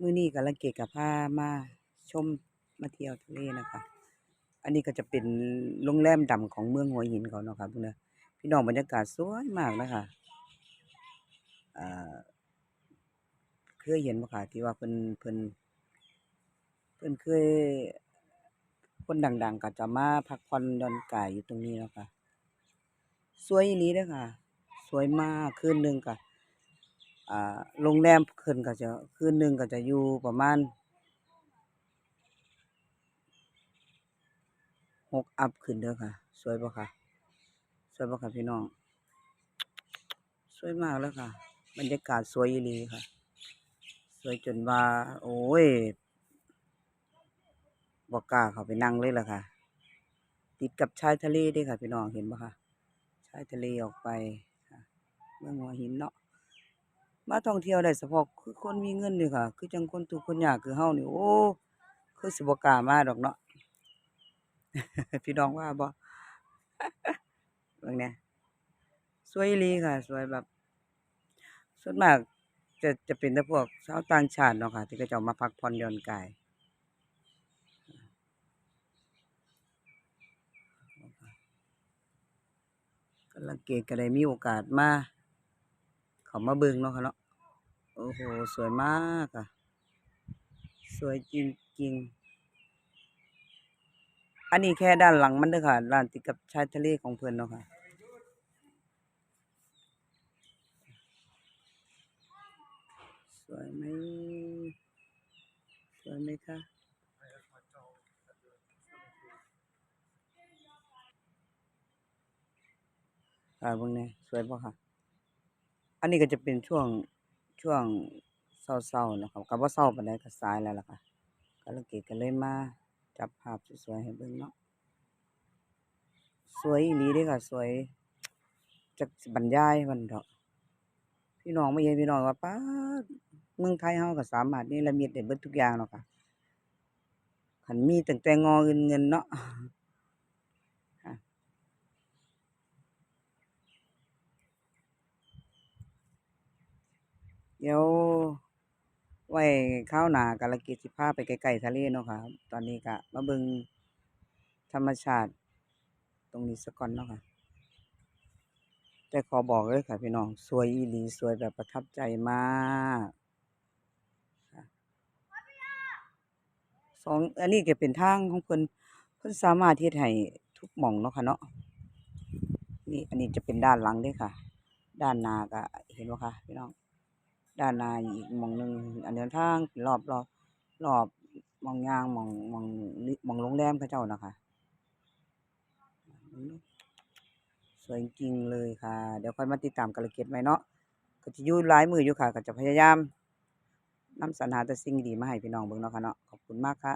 มื้อนี้กำลังเกะกะพามาชมมาเที่ยวทะเลนะคะ อันนี้ก็จะเป็นโรงแรมดังของเมืองหัวหินเขาเนาะค่ะพวกเนี้ยพี่น้องบรรยากาศสวยมากนะคะอ่าเคยเห็นบ่ค่ะที่ว่าเพิ่นเพิ่นเพิ่นเคยคนดัง ๆ ก็จะมาพักผ่อนหย่อนกายอยู่ตรงนี้เนาะค่ะ สวยอีหลีเด้อค่ะ สวยมากคืนหนึ่งก็ อ่าโรงแรมเพิ่นก็จะคืนหนึ่งก็จะอยู่ประมาณ6อัปขึ้นเด้อค่ะ สวยบ่คะสวยบ่คะพี่น้อง สวยมากเลยค่ะ บรรยากาศสวยอีหลีค่ะ สวยจนว่า โอ๊ยบ่กล้าเขาไปนั่งเลยล่ะค่ะ ติดกับชายทะเลด้วยค่ะ พี่น้องเห็นบ่คะชายทะเลออกไปเมืองหัวหินเนาะ มาท่องเที่ยวได้เฉพาะคือคนมีเงินนี่ค่ะ คือจังคนทุกคนยากคือเฮานี่โอ้คือสิบกล้ามาดอกเนาะพี่น้องว่าบ่เบิ่งแหน่สวยอีหลีค่ะ สวยแบบส่วนมากจะจะเป็นแต่พวกชาวต่างชาติเนาะค่ะ ที่เขาเจ้ามาพักผ่อนหย่อนกายกาลเกตก็ได้มีโอกาสมาเขามาเบิ่งเนาะค่ะเนาะ โอ้โฮสวยมากค่ะ สวยจริงๆอันนี้แค่ด้านหลังมันเด้อค่ะด้านติดกับชายทะเลของเพิ่อนเนาะค่ะ สวยไหมสวยไหมคะอ่าเบิ่งแหน่สวยบ่คะอันนี้ก็จะเป็นช่วง ช่วงเช้าๆนะค่ะก็บ่เช้าปานใดก็สายแล้วล่ะค่ะกาลเกตก็เลยมาจับภาพสวยๆให้เบิ่งเนาะสวยอีหลีเดะค่ะ สวยจักบรรยายมันเถาะพี่น้องไมาเห็นพี่น้องว่าป๊าเมืองไทยเราก็สามารถเนรมิตได้เบิดทุกอย่างเนาะค่ะคันมีตั้งแต่งอเงินเงินเนาะ เดี๋ยวไว้คราวหนากาลเกตสิพาไปใกลๆทะเลเนาะค่ะ ตอนนี้ก็มาเบิงธรรมชาติ ตรงนี้ซะก่อนเนาะค่ะ แต่ขอบอกเลยค่ะพี่น้อง สวยอีหลีสวยแบบประทับใจมากสองอันนี้ก็เป็นทางของเพิ่นเพิ่นสามารถเฮ็ดให้ทุกหม้องเนาะค่ะเนาะนี่อันนี้จะเป็นด้านหลังด้อค่ะ ด้านหน้าก็เห็นบ่คะพี่น้อง ด้านหน้าอีกมองหนึ่งอันเดินทางรอบรอบรอบมองยางมองมองมองโรงแรมพระเจ้านะคะสวยจริงเลยค่ะ เดี๋ยวค่อยมาติดตามกันลเกตใหมเนาะก็จะยู่ร้ายมืออยู่ค่ะ ก็จะพยายามนำสรรหาแต่สิ่งดีมาให้พี่น้องเบิ่งเนาะค่ะเนาะขอบคุณมากค่ะ